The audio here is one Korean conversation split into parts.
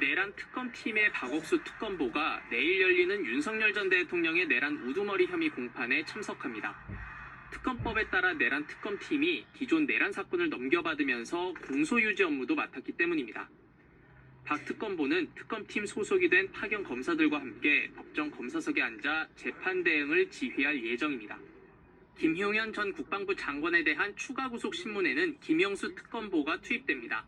내란 특검팀의 박옥수 특검보가 내일 열리는 윤석열 전 대통령의 내란 우두머리 혐의 공판에 참석합니다. 특검법에 따라 내란 특검팀이 기존 내란 사건을 넘겨받으면서 공소유지 업무도 맡았기 때문입니다. 박 특검보는 특검팀 소속이 된 파견 검사들과 함께 법정 검사석에 앉아 재판 대응을 지휘할 예정입니다. 김효현 전 국방부 장관에 대한 추가 구속 신문에는 김영수 특검보가 투입됩니다.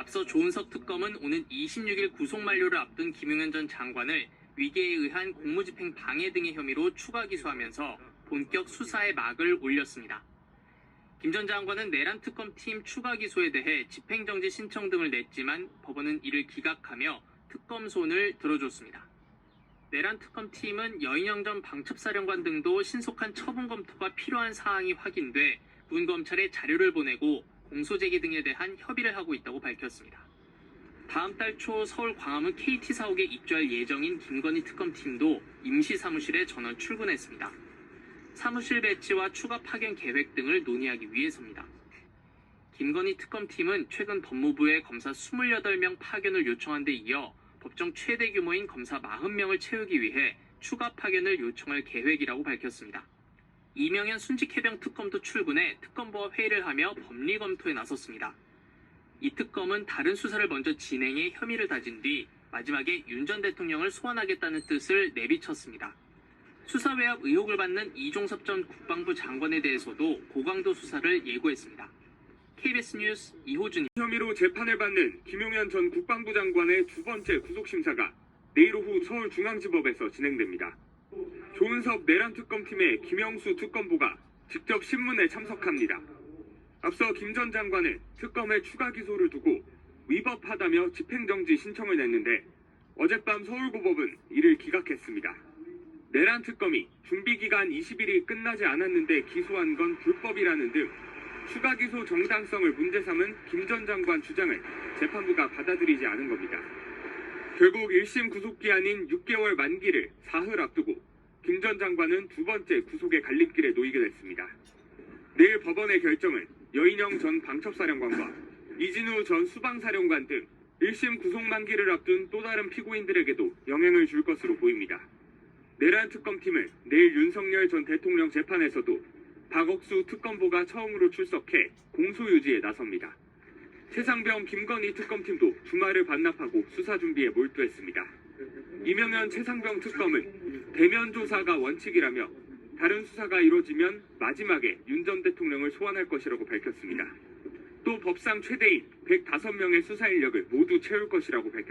앞서 조은석 특검은 오는 26일 구속 만료를 앞둔 김용현 전 장관을 위계에 의한 공무집행 방해 등의 혐의로 추가 기소하면서 본격 수사에 막을 올렸습니다. 김 전 장관은 내란 특검팀 추가 기소에 대해 집행정지 신청 등을 냈지만 법원은 이를 기각하며 특검 손을 들어줬습니다. 내란 특검팀은 여인영 전 방첩사령관 등도 신속한 처분 검토가 필요한 사항이 확인돼 문검찰에 자료를 보내고 공소제기 등에 대한 협의를 하고 있다고 밝혔습니다. 다음 달 초 서울 광화문 KT 사옥에 입주할 예정인 김건희 특검팀도 임시 사무실에 전원 출근했습니다. 사무실 배치와 추가 파견 계획 등을 논의하기 위해서입니다. 김건희 특검팀은 최근 법무부에 검사 28명 파견을 요청한 데 이어 법정 최대 규모인 검사 40명을 채우기 위해 추가 파견을 요청할 계획이라고 밝혔습니다. 이명현 순직해병 특검도 출근해 특검부와 회의를 하며 법리 검토에 나섰습니다. 이 특검은 다른 수사를 먼저 진행해 혐의를 다진 뒤 마지막에 윤 전 대통령을 소환하겠다는 뜻을 내비쳤습니다. 수사 외압 의혹을 받는 이종섭 전 국방부 장관에 대해서도 고강도 수사를 예고했습니다. KBS 뉴스 이호준 혐의로 재판을 받는 김용현 전 국방부 장관의 두 번째 구속심사가 내일 오후 서울중앙지법에서 진행됩니다. 조은석 내란 특검팀의 김영수 특검부가 직접 신문에 참석합니다. 앞서 김 전 장관은 특검의 추가 기소를 두고 위법하다며 집행정지 신청을 냈는데 어젯밤 서울고법은 이를 기각했습니다. 내란 특검이 준비기간 20일이 끝나지 않았는데 기소한 건 불법이라는 등 추가 기소 정당성을 문제 삼은 김 전 장관 주장을 재판부가 받아들이지 않은 겁니다. 결국 1심 구속기한인 6개월 만기를 사흘 앞두고 김 전 장관은 두 번째 구속의 갈림길에 놓이게 됐습니다. 내일 법원의 결정은 여인영 전 방첩사령관과 이진우 전 수방사령관 등 1심 구속 만기를 앞둔 또 다른 피고인들에게도 영향을 줄 것으로 보입니다. 내란 특검팀은 내일 윤석열 전 대통령 재판에서도 박옥수 특검보가 처음으로 출석해 공소유지에 나섭니다. 최상병 김건희 특검팀도 주말을 반납하고 수사 준비에 몰두했습니다. 이명현 최상병 특검은 대면 조사가 원칙이라며 다른 수사가 이루어지면 마지막에 윤 전 대통령을 소환할 것이라고 밝혔습니다. 또 법상 최대인 105명의 수사 인력을 모두 채울 것이라고 밝혔습니다.